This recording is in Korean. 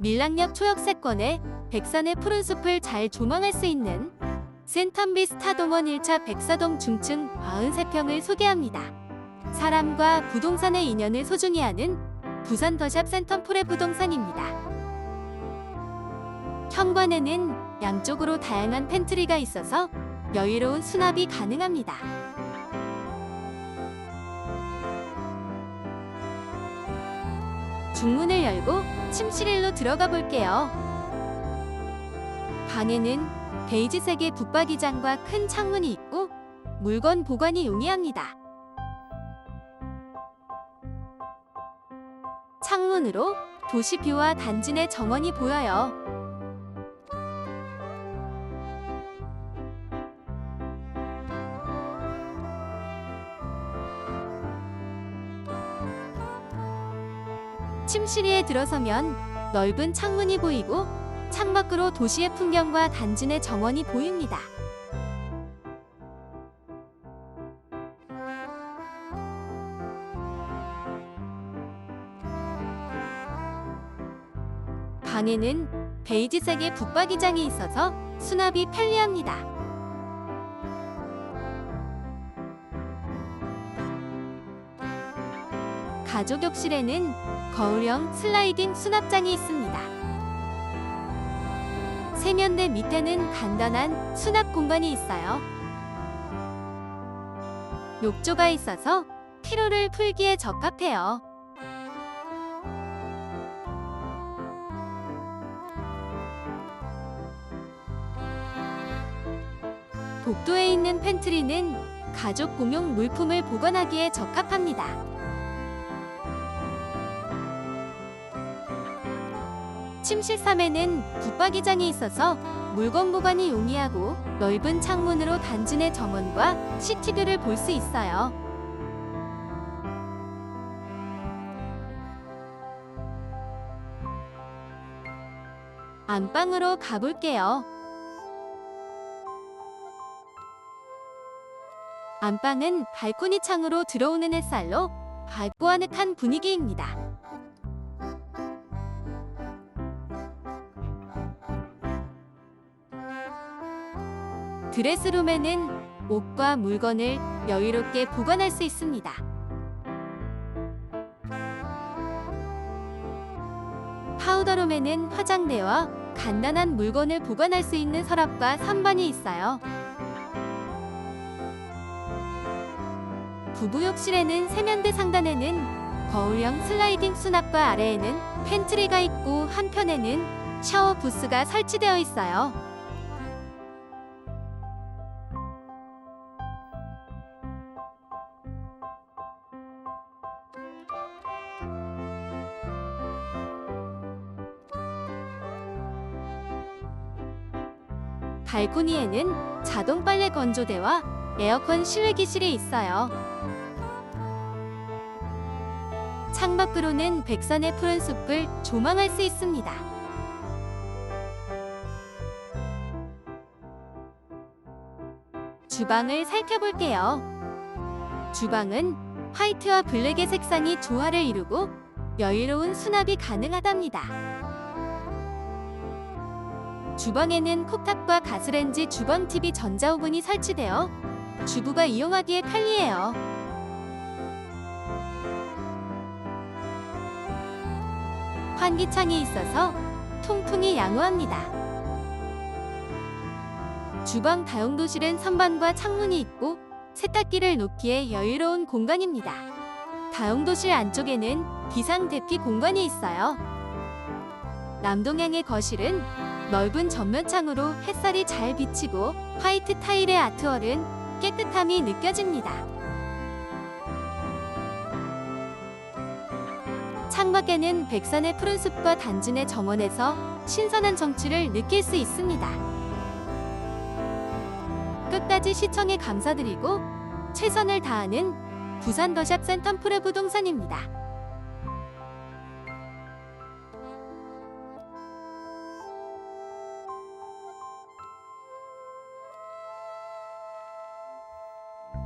밀락역 초역세권에 백산의 푸른 숲을 잘 조망할 수 있는 센텀비 스타 동원 1차 백사동 중층 43평을 소개합니다. 사람과 부동산의 인연을 소중히 하는 부산 더샵 센텀폴의 부동산입니다. 현관에는 양쪽으로 다양한 팬트리가 있어서 여유로운 수납이 가능합니다. 중문을 열고 침실일로 들어가 볼게요. 방에는 베이지색의 붙박이장과 큰 창문이 있고 물건 보관이 용이합니다. 창문으로 도시뷰와 단지 내 정원이 보여요. 침실위에 들어서면 넓은 창문이 보이고 창밖으로 도시의 풍경과 단지 내 정원이 보입니다. 방에는 베이지색의 붙박이장이 있어서 수납이 편리합니다. 가족 욕실에는 거울형 슬라이딩 수납장이 있습니다. 세면대 밑에는 간단한 수납 공간이 있어요. 욕조가 있어서 피로를 풀기에 적합해요. 복도에 있는 팬트리는 가족 공용 물품을 보관하기에 적합합니다. 침실 3에는 붙박이장이 있어서 물건 보관이 용이하고 넓은 창문으로 단지 내 정원과 시티뷰를 볼 수 있어요. 안방으로 가볼게요. 안방은 발코니 창으로 들어오는 햇살로 밝고 아늑한 분위기입니다. 드레스룸에는 옷과 물건을 여유롭게 보관할 수 있습니다. 파우더룸에는 화장대와 간단한 물건을 보관할 수 있는 서랍과 선반이 있어요. 부부 욕실에는 세면대 상단에는 거울형 슬라이딩 수납과 아래에는 팬트리가 있고 한편에는 샤워 부스가 설치되어 있어요. 발코니에는 자동 빨래 건조대와 에어컨 실외 기실이 있어요. 창밖으로는 백산의 푸른 숲을 조망할 수 있습니다. 주방을 살펴볼게요. 주방은 화이트와 블랙의 색상이 조화를 이루고 여유로운 수납이 가능하답니다. 주방에는 쿡탑과 가스렌지 주방 TV 전자오븐이 설치되어 주부가 이용하기에 편리해요. 환기창이 있어서 통풍이 양호합니다. 주방 다용도실은 선반과 창문이 있고 세탁기를 놓기에 여유로운 공간입니다. 다용도실 안쪽에는 비상 대피 공간이 있어요. 남동향의 거실은 넓은 전면창으로 햇살이 잘 비치고 화이트 타일의 아트월은 깨끗함이 느껴집니다. 창밖에는 백산의 푸른 숲과 단지 내 정원에서 신선한 정취를 느낄 수 있습니다. 끝까지 시청해 감사드리고 최선을 다하는 부산 더샵 센텀프레 부동산입니다.